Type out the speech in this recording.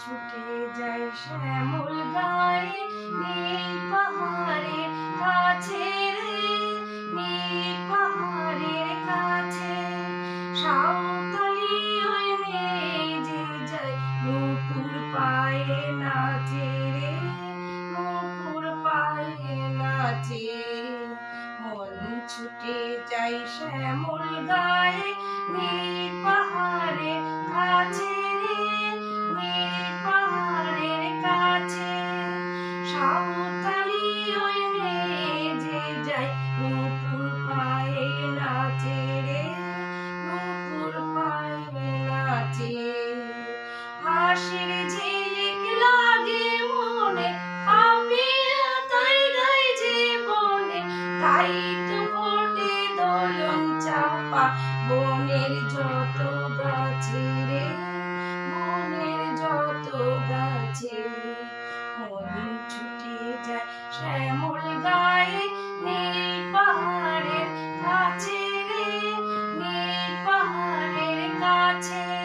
ছুটে যায় শ্যামল গায়ে, নীল পাহাড়ের কাছে রে, নীল পাহাড়ের কাছে। সাঁওতালি ওই মেজে যায়, নুপুর পায়ে নাচে রে, নুপুর পায়ে নাচে। মন ছুটে যায় শ্যামল গায়ে কাজে হাসির ঝিলিক লাগে মনে, পাপিয়া তাই গাই জীবনে। তাই তো ঘটে দোলন চাপা, বনের যত গাছে রে, বনের যত গাছে মন ছুটে যায় শ্যামল গায়ে, নীল পাহাড়ের কাছে রে, নীল পাহাড়ের কাছে